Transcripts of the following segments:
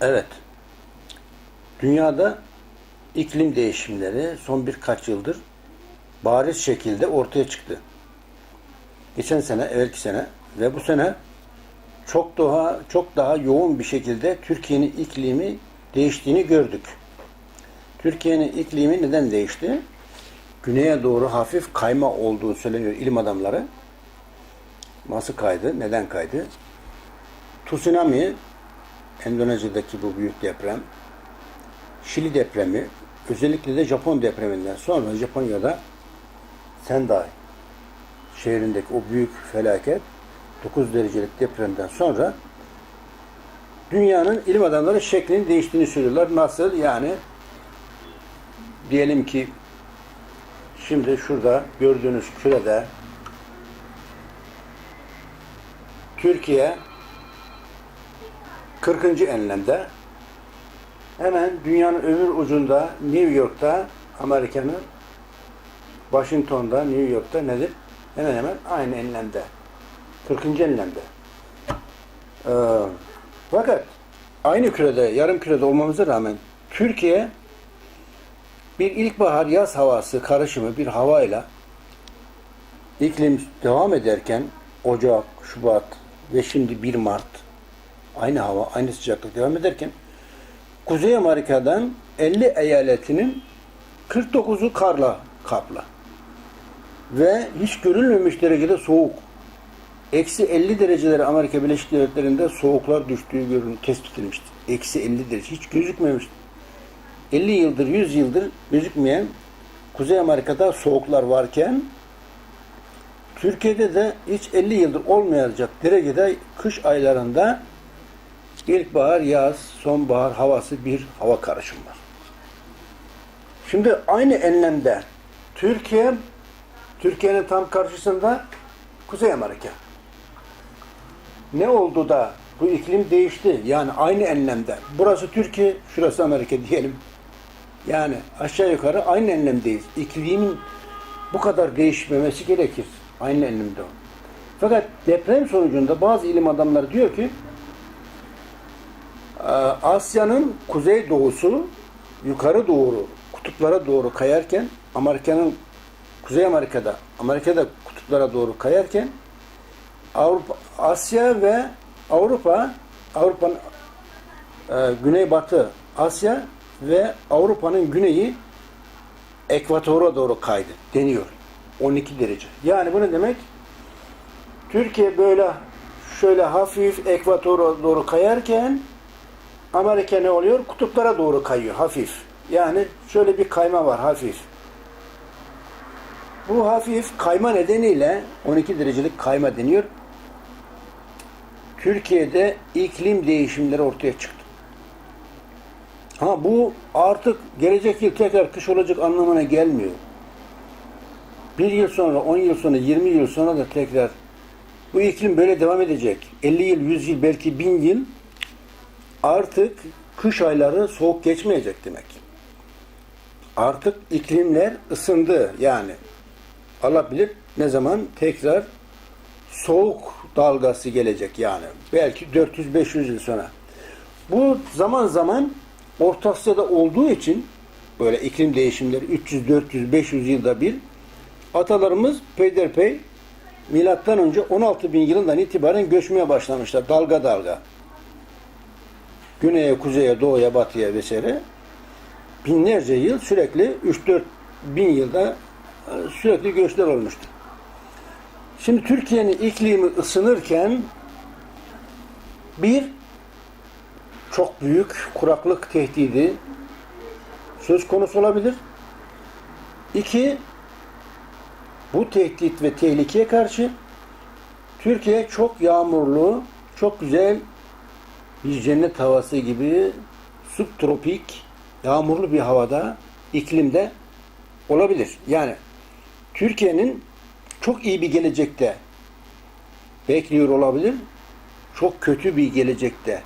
Evet. Dünyada iklim değişimleri son birkaç yıldır bariz şekilde ortaya çıktı. Geçen sene, evvelki sene ve bu sene çok daha çok daha yoğun bir şekilde Türkiye'nin iklimi değiştiğini gördük. Türkiye'nin iklimi neden değişti? Güneye doğru hafif kayma olduğu söyleniyor ilim adamları. Nasıl kaydı? Neden kaydı? Tsunami, Endonezya'daki bu büyük deprem, Şili depremi, özellikle de Japon depreminden sonra Japonya'da Sendai şehrindeki o büyük felaket 9 derecelik depremden sonra dünyanın ilim adamları şeklinin değiştiğini söylüyorlar. Nasıl? Yani diyelim ki şimdi şurada gördüğünüz kürede Türkiye 40. enlemde hemen dünyanın öbür ucunda New York'ta Amerika'nın Washington'da New York'ta nedir? Hemen hemen aynı enlemde. 40. enlemde. Ee, fakat aynı kürede, yarım kürede olmamıza rağmen Türkiye bir ilkbahar yaz havası karışımı bir havayla iklim devam ederken Ocak, Şubat ve şimdi 1 Mart aynı hava, aynı sıcaklık devam ederken Kuzey Amerika'dan 50 eyaletinin 49'u karla kaplı. Ve hiç görülmemiş derecede soğuk. Eksi 50 derecelere Amerika Birleşik Devletleri'nde soğuklar düştüğü görün, tespit edilmiştir. Eksi 50 derece. Hiç gözükmemiştir. 50 yıldır, 100 yıldır gözükmeyen Kuzey Amerika'da soğuklar varken Türkiye'de de hiç 50 yıldır olmayacak derecede kış aylarında ilkbahar, yaz, sonbahar havası bir hava karışımı var. Şimdi aynı enlemde Türkiye, Türkiye'nin tam karşısında Kuzey Amerika. Ne oldu da bu iklim değişti? Yani aynı enlemde. Burası Türkiye, şurası Amerika diyelim. Yani aşağı yukarı aynı enlemdeyiz. İklimin bu kadar değişmemesi gerekir. Aynı enlemde o. Fakat deprem sonucunda bazı ilim adamları diyor ki Asya'nın kuzey doğusu yukarı doğru kutuplara doğru kayarken Amerika'nın Kuzey Amerika'da Amerika'da kutuplara doğru kayarken Avrupa Asya ve Avrupa Avrupa'nın e, güneybatı Asya ve Avrupa'nın güneyi ekvatora doğru kaydı deniyor. 12 derece. Yani bu ne demek? Türkiye böyle şöyle hafif ekvatora doğru kayarken Amerika ne oluyor? Kutuplara doğru kayıyor hafif. Yani şöyle bir kayma var hafif. Bu hafif kayma nedeniyle 12 derecelik kayma deniyor. Türkiye'de iklim değişimleri ortaya çıktı. Ha bu artık gelecek yıl tekrar kış olacak anlamına gelmiyor. Bir yıl sonra, 10 yıl sonra, 20 yıl sonra da tekrar bu iklim böyle devam edecek. 50 yıl, 100 yıl, belki 1000 yıl artık kış ayları soğuk geçmeyecek demek. Artık iklimler ısındı yani. Allah bilir ne zaman tekrar soğuk dalgası gelecek yani. Belki 400-500 yıl sonra. Bu zaman zaman Orta Asya'da olduğu için böyle iklim değişimleri 300, 400, 500 yılda bir atalarımız peyderpey milattan önce 16 bin yılından itibaren göçmeye başlamışlar dalga dalga güneye, kuzeye, doğuya, batıya vesaire binlerce yıl sürekli 3-4 bin yılda e, sürekli göçler olmuştu. Şimdi Türkiye'nin iklimi ısınırken bir çok büyük kuraklık tehdidi söz konusu olabilir. İki, bu tehdit ve tehlikeye karşı Türkiye çok yağmurlu, çok güzel bir cennet havası gibi subtropik, yağmurlu bir havada, iklimde olabilir. Yani Türkiye'nin çok iyi bir gelecekte bekliyor olabilir, çok kötü bir gelecekte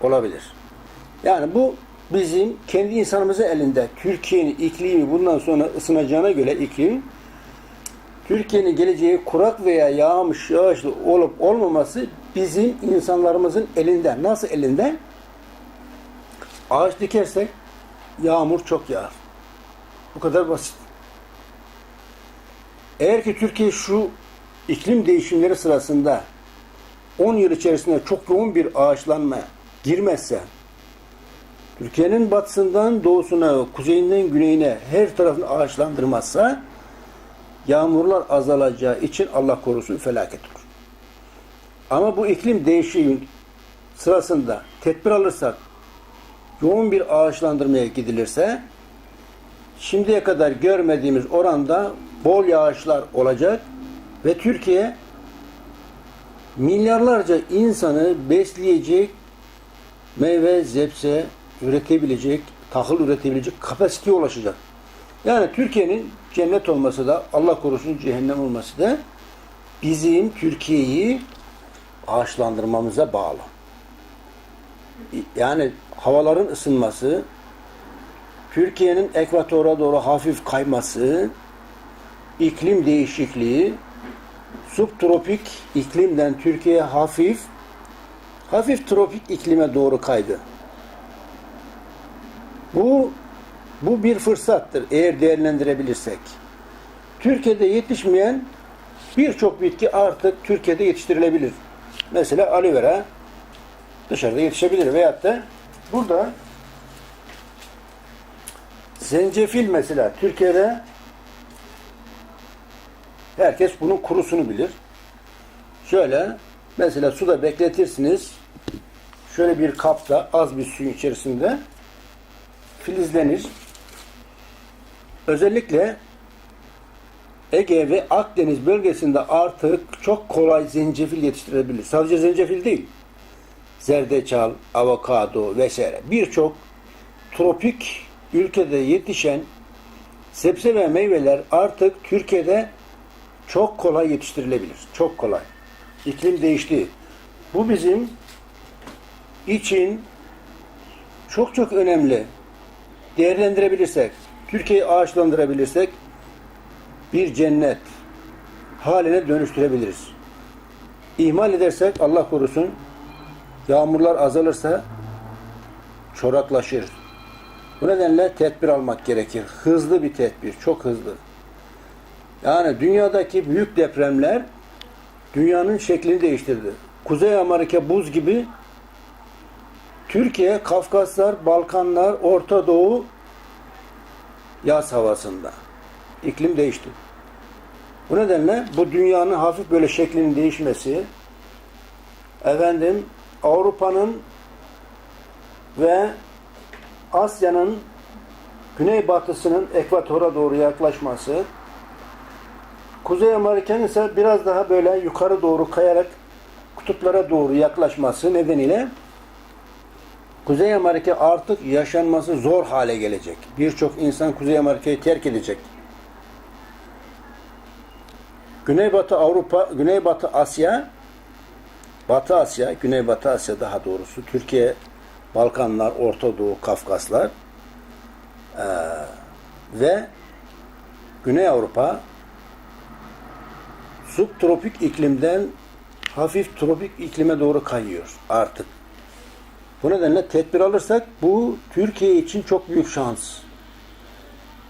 olabilir. Yani bu bizim kendi insanımızın elinde. Türkiye'nin iklimi bundan sonra ısınacağına göre iklim Türkiye'nin geleceği kurak veya yağmış, yağışlı olup olmaması bizim insanlarımızın elinde. Nasıl elinde? Ağaç dikersek yağmur çok yağar. Bu kadar basit. Eğer ki Türkiye şu iklim değişimleri sırasında 10 yıl içerisinde çok yoğun bir ağaçlanma girmezse Türkiye'nin batısından doğusuna, kuzeyinden güneyine her tarafını ağaçlandırmazsa yağmurlar azalacağı için Allah korusun felaket olur. Ama bu iklim değişimi sırasında tedbir alırsak, yoğun bir ağaçlandırmaya gidilirse, şimdiye kadar görmediğimiz oranda bol yağışlar olacak ve Türkiye milyarlarca insanı besleyecek meyve, zepse üretebilecek, tahıl üretebilecek kapasiteye ulaşacak. Yani Türkiye'nin cennet olması da Allah korusun cehennem olması da bizim Türkiye'yi ağaçlandırmamıza bağlı. Yani havaların ısınması, Türkiye'nin ekvatora doğru hafif kayması, iklim değişikliği, subtropik iklimden Türkiye hafif, hafif tropik iklime doğru kaydı. Bu bu bir fırsattır eğer değerlendirebilirsek. Türkiye'de yetişmeyen birçok bitki artık Türkiye'de yetiştirilebilir. Mesela aloe vera dışarıda yetişebilir veyahut da burada zencefil mesela Türkiye'de herkes bunun kurusunu bilir. Şöyle mesela suda bekletirsiniz. Şöyle bir kapta az bir suyun içerisinde filizlenir. Özellikle Ege ve Akdeniz bölgesinde artık çok kolay zencefil yetiştirilebilir. Sadece zencefil değil. Zerdeçal, avokado vesaire birçok tropik ülkede yetişen sebze ve meyveler artık Türkiye'de çok kolay yetiştirilebilir. Çok kolay. İklim değişti. Bu bizim için çok çok önemli. Değerlendirebilirsek, Türkiye'yi ağaçlandırabilirsek bir cennet haline dönüştürebiliriz. İhmal edersek Allah korusun yağmurlar azalırsa çoraklaşır. Bu nedenle tedbir almak gerekir. Hızlı bir tedbir, çok hızlı. Yani dünyadaki büyük depremler dünyanın şeklini değiştirdi. Kuzey Amerika buz gibi Türkiye, Kafkaslar, Balkanlar, Orta Doğu yaz havasında. İklim değişti. Bu nedenle bu dünyanın hafif böyle şeklinin değişmesi efendim Avrupa'nın ve Asya'nın güneybatısının ekvatora doğru yaklaşması Kuzey Amerika'nın ise biraz daha böyle yukarı doğru kayarak kutuplara doğru yaklaşması nedeniyle Kuzey Amerika artık yaşanması zor hale gelecek. Birçok insan Kuzey Amerika'yı terk edecek. Güneybatı Avrupa, Güneybatı Asya, Batı Asya, Güneybatı Asya daha doğrusu, Türkiye, Balkanlar, Orta Doğu, Kafkaslar ee, ve Güney Avrupa subtropik iklimden hafif tropik iklime doğru kayıyor artık. Bu nedenle tedbir alırsak bu Türkiye için çok büyük şans.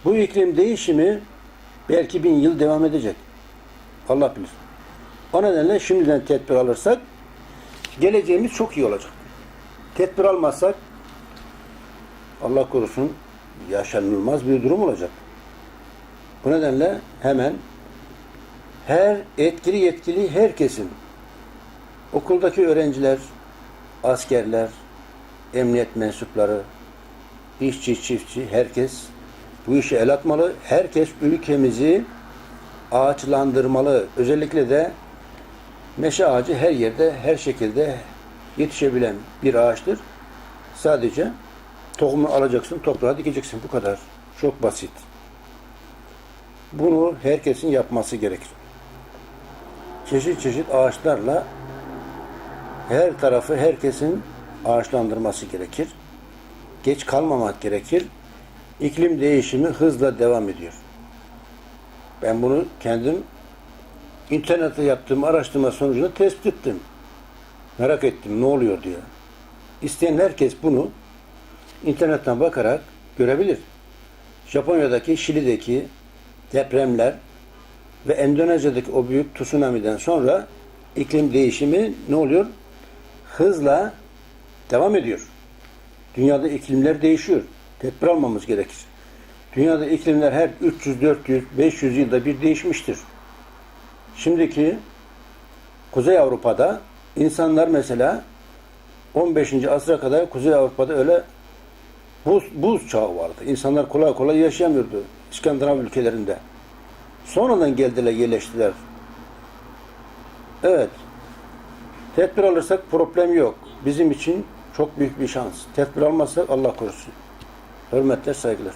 Bu iklim değişimi belki bin yıl devam edecek. Allah bilir. O nedenle şimdiden tedbir alırsak geleceğimiz çok iyi olacak. Tedbir almazsak Allah korusun yaşanılmaz bir durum olacak. Bu nedenle hemen her etkili yetkili herkesin okuldaki öğrenciler, askerler, emniyet mensupları, işçi, çiftçi, herkes bu işe el atmalı. Herkes ülkemizi ağaçlandırmalı. Özellikle de meşe ağacı her yerde, her şekilde yetişebilen bir ağaçtır. Sadece tohumu alacaksın, toprağa dikeceksin. Bu kadar. Çok basit. Bunu herkesin yapması gerekir. Çeşit çeşit ağaçlarla her tarafı herkesin ağaçlandırması gerekir. Geç kalmamak gerekir. İklim değişimi hızla devam ediyor. Ben bunu kendim internette yaptığım araştırma sonucunda tespit ettim. Merak ettim ne oluyor diye. İsteyen herkes bunu internetten bakarak görebilir. Japonya'daki, Şili'deki depremler ve Endonezya'daki o büyük tsunami'den sonra iklim değişimi ne oluyor? Hızla devam ediyor. Dünyada iklimler değişiyor. Tedbir almamız gerekir. Dünyada iklimler her 300, 400, 500 yılda bir değişmiştir. Şimdiki Kuzey Avrupa'da insanlar mesela 15. asra kadar Kuzey Avrupa'da öyle buz, buz çağı vardı. İnsanlar kolay kolay yaşayamıyordu İskandinav ülkelerinde. Sonradan geldiler, yerleştiler. Evet. Tedbir alırsak problem yok. Bizim için çok büyük bir şans. Tedbir almazsak Allah korusun. Hürmetler, saygılar.